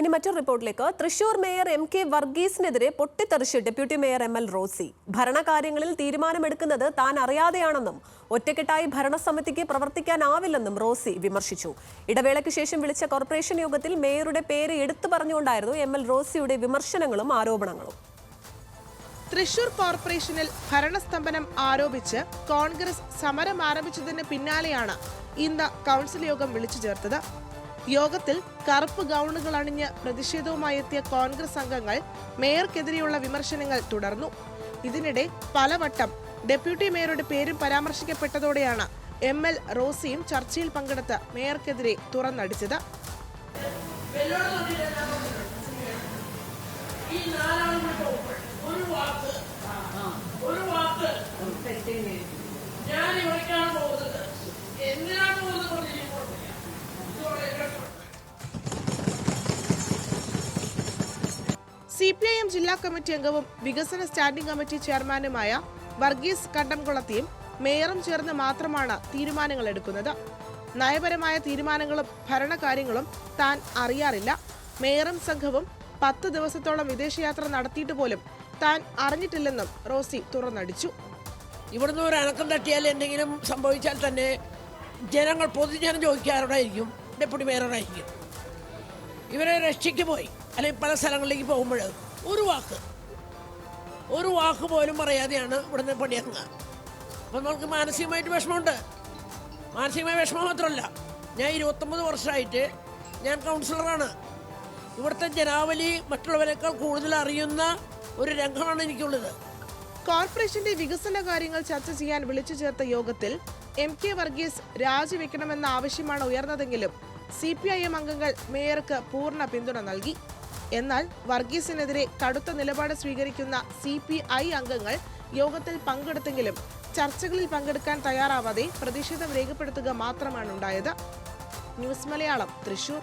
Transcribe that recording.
ഇനി മറ്റൊരു റിപ്പോർട്ടിലേക്ക്. തൃശൂർ മേയർ എം കെ വർഗീസിനെതിരെ പൊട്ടിത്തെറിച്ച് deputy mayor M L Rosy. ഭരണകാര്യങ്ങളിൽ തീരുമാനമെടുക്കുന്നത് താൻ അറിയാതെയാണെന്നും ഒറ്റക്കെട്ടായി ഭരണസമിതിക്ക് പ്രവർത്തിക്കാനാവില്ലെന്നും റോസി വിമർശിച്ചു. ഇടവേളയ്ക്ക് ശേഷം വിളിച്ച കോർപ്പറേഷൻ യോഗത്തിൽ മേയറുടെ പേര് എടുത്തു പറഞ്ഞുകൊണ്ടായിരുന്നു എം എൽ റോസിയുടെ വിമർശനങ്ങളും ആരോപണങ്ങളും. തൃശൂർ കോർപ്പറേഷനിൽ ഭരണസ്തംഭനം ആരോപിച്ച് കോൺഗ്രസ് സമരം ആരംഭിച്ചതിന് പിന്നാലെയാണ് ഇന്ന് കൗൺസിൽ യോഗം വിളിച്ചു ചേർത്തത്. യോഗത്തിൽ കറുപ്പ് ഗൗണുകൾ അണിഞ്ഞ് പ്രതിഷേധവുമായി എത്തിയ കോൺഗ്രസ് അംഗങ്ങൾ മേയർക്കെതിരെയുള്ള വിമർശനങ്ങൾ തുടർന്നു. ഇതിനിടെ പലവട്ടം ഡെപ്യൂട്ടി മേയറുടെ പേരും പരാമർശിക്കപ്പെട്ടതോടെയാണ് എം എൽ റോസിയും ചർച്ചയിൽ പങ്കെടുത്ത് മേയർക്കെതിരെ തുറന്നടിച്ചത്. ഒരു സി പി ഐ എം ജില്ലാ കമ്മിറ്റി അംഗവും വികസന സ്റ്റാൻഡിംഗ് കമ്മിറ്റി ചെയർമാനുമായ വർഗീസ് കണ്ടംകുളത്തിയും മേയറും ചേർന്ന് മാത്രമാണ് തീരുമാനങ്ങൾ എടുക്കുന്നത്. നയപരമായ തീരുമാനങ്ങളും ഭരണകാര്യങ്ങളും താൻ അറിയാറില്ല. മേയറും സംഘവും പത്ത് ദിവസത്തോളം വിദേശയാത്ര നടത്തിയിട്ട് പോലും താൻ അറിഞ്ഞിട്ടില്ലെന്നും റോസി തുറന്നടിച്ചു. ഇവിടുന്ന് ഒരു അനക്കം തട്ടിയാൽ എന്തെങ്കിലും സംഭവിച്ചാൽ തന്നെ ജനങ്ങൾ പൊതുജനം ചോദിക്കാറുണ്ടായിരിക്കും. ഡെപ്യൂട്ടി മേയറോടായിരിക്കും ഇവരെ രക്ഷയ്ക്ക് പോയി. അല്ലെങ്കിൽ പല സ്ഥലങ്ങളിലേക്ക് പോകുമ്പോൾ ഒരു വാക്ക്. ഒരു വാക്ക് പോലും പറയാതെയാണ് ഇവിടുന്ന് പണിയിറങ്ങുക അപ്പം നമുക്ക് മാനസികമായിട്ട് വിഷമമുണ്ട്. മാനസികമായ വിഷമം മാത്രമല്ല ഞാൻ ഇരുപത്തൊമ്പത് വർഷമായിട്ട് ഞാൻ കൗൺസിലറാണ് ഇവിടുത്തെ ജനാവലി മറ്റുള്ളവരെക്കാൾ കൂടുതൽ അറിയുന്ന ഒരു രംഗമാണ് എനിക്കുള്ളത്. കോർപ്പറേഷന്റെ വികസന കാര്യങ്ങൾ ചർച്ച ചെയ്യാൻ വിളിച്ചു ചേർത്ത യോഗത്തിൽ എം കെ വർഗീസ് രാജിവെക്കണമെന്ന ആവശ്യമാണ് ഉയർന്നതെങ്കിലും സി പി ഐ എം അംഗങ്ങൾ മേയർക്ക് പൂർണ പിന്തുണ നൽകി. എന്നാൽ വർഗീസിനെതിരെ കടുത്ത നിലപാട് സ്വീകരിക്കുന്ന സി പി ഐ അംഗങ്ങൾ യോഗത്തിൽ പങ്കെടുത്തെങ്കിലും ചർച്ചകളിൽ പങ്കെടുക്കാൻ തയ്യാറാവാതെ പ്രതിഷേധം രേഖപ്പെടുത്തുക മാത്രമാണ് ഉണ്ടായത്. ന്യൂസ് മലയാളം തൃശൂർ.